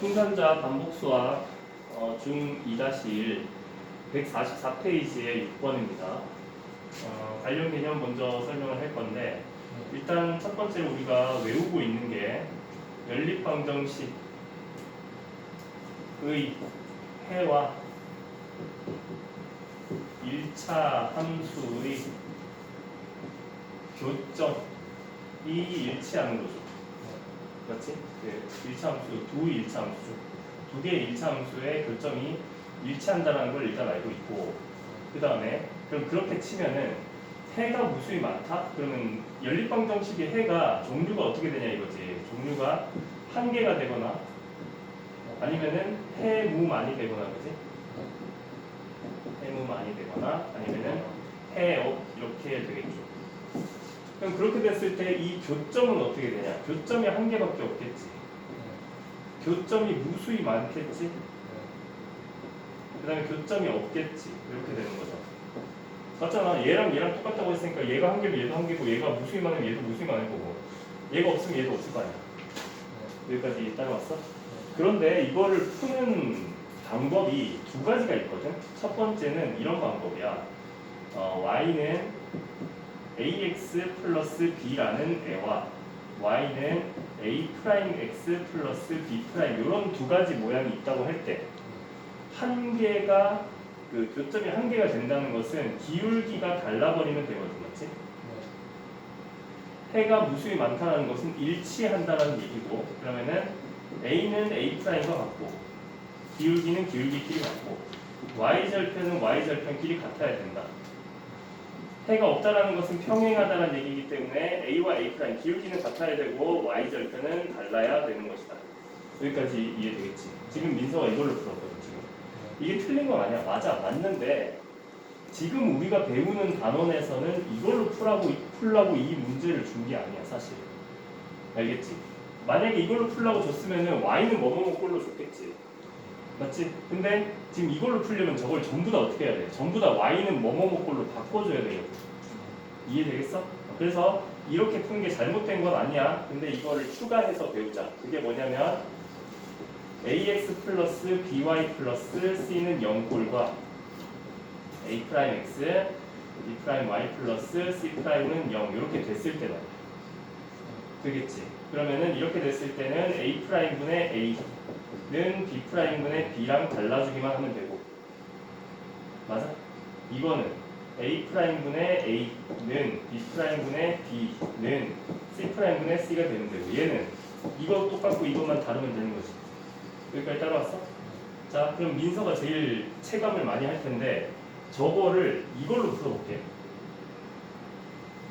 풍산자 반복수와 어, 중2-1 144페이지의 6번입니다. 어, 관련 개념 먼저 설명을 할 건데 일단 첫 번째로 우리가 외우고 있는 게 연립방정식의 해와 1차 함수의 교점이 일치하는 거죠. 맞지? 그 1차 함수, 두 1차 함수죠. 두 개의 1차 함수의 교점이 일치한다는 걸 일단 알고 있고 그 다음에 그럼 그렇게 치면은 해가 무수히 많다? 그러면 연립방정식의 해가 종류가 어떻게 되냐 이거지. 종류가 한 개가 되거나 아니면은 해무 많이 되거나 그지? 해무 많이 되거나 아니면은 해업 이렇게 되겠죠. 그럼 그렇게 됐을 때 이 교점은 어떻게 되냐? 교점이 한 개밖에 없겠지. 교점이 무수히 많겠지. 그 다음에 교점이 없겠지. 이렇게 되는 거죠. 맞잖아. 얘랑 얘랑 똑같다고 했으니까 얘가 한 개면 얘도 한 개고 얘가 무수히 많으면 얘도 무수히 많을 거고 얘가 없으면 얘도 없을 거 아니야. 여기까지 따라왔어? 그런데 이거를 푸는 방법이 두 가지가 있거든. 첫 번째는 이런 방법이야. 어, y는 ax 플러스 b라는 애와 y는 a 프라임 x 플러스 b 프라임 이런 두 가지 모양이 있다고 할 때 한 개가 그 교점이 한 개가 된다는 것은 기울기가 달라버리면 되거든, 맞지? 해가 무수히 많다는 것은 일치한다는 얘기고 그러면은 a는 a 프라임과 같고 기울기는 기울기끼리 같고 y 절편은 y 절편끼리 같아야 된다. 해가 없다라는 것은 평행하다는 얘기이기 때문에 a와 a 기울기는 같아야 되고 y 절편은 달라야 되는 것이다. 여기까지 이해되겠지? 지금 민서가 이걸로 풀었거든 지금. 이게 틀린 건 아니야. 맞아, 맞는데 지금 우리가 배우는 단원에서는 이걸로 풀라고 풀라고 이 문제를 준 게 아니야, 사실. 알겠지? 만약에 이걸로 풀라고 줬으면은 y는 뭐뭐뭐 꼴로 줬겠지. 맞지? 근데 지금 이걸로 풀려면 저걸 전부 다 어떻게 해야 돼? 전부 다 y는 뭐뭐뭐 꼴로 바꿔줘야 되거든. 이해되겠어? 그래서 이렇게 푸는 게 잘못된 건 아니야. 근데 이거를 추가해서 배우자. 그게 뭐냐면 ax 플러스 by 플러스 c는 0꼴과 a 프라임 x, b 프라임 y 플러스 c 프라임은 0 이렇게 됐을 때다. 되겠지? 그러면은 이렇게 됐을 때는 a 프라임 분의 a 는 b 프라임 분의 b랑 달라주기만 하면 되고 맞아? 이거는 a 프라임 분의 a는 b 프라임 분의 b는 c 프라임 분의 c가 되면 되고 얘는 이거 똑같고 이것만 다르면 되는 거지. 여기까지 따라왔어? 자, 그럼 민서가 제일 체감을 많이 할 텐데 저거를 이걸로 풀어볼게.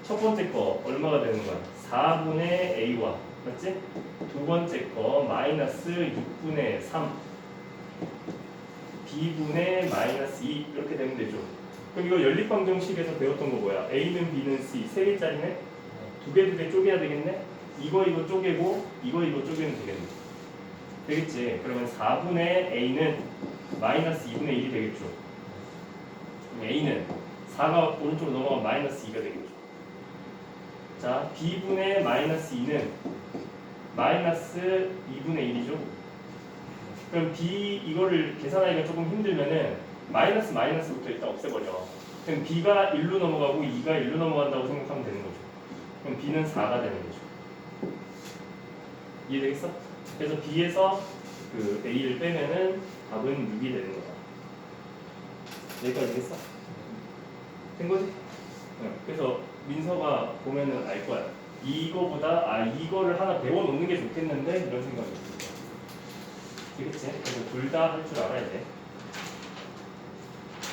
첫 번째 거 얼마가 되는 거야? 4분의 a와 맞지? 두 번째 거 마이너스 6분의 3 b분의 마이너스 2 이렇게 되면 되죠. 그럼 이거 연립방정식에서 배웠던 거 뭐야? a는 b는 c 세 개짜리네? 두 개 두 개 쪼개야 되겠네? 이거 이거 쪼개고 이거 이거 쪼개면 되겠네. 되겠지? 그러면 4분의 a는 마이너스 2분의 1이 되겠죠. a는 4가 오른쪽으로 넘어가면 마이너스 2가 되겠죠. 자, b분의 마이너스 2는 마이너스 2분의 1이죠. 그럼 b 이거를 계산하기가 조금 힘들면은 마이너스 마이너스부터 일단 없애버려. 그럼 b가 1로 넘어가고 2가 1로 넘어간다고 생각하면 되는 거죠. 그럼 b는 4가 되는 거죠. 이해되겠어? 그래서 b에서 그 a를 빼면은 답은 6이 되는 거다. 여기까지 됐어? 된 거지? 네. 그래서 민서가 보면은 알 거야. 이거보다 아 이거를 하나 배워놓는 게 좋겠는데 이런 생각이 들 거야. 되겠지? 그래서 둘 다 할 줄 알아야 돼.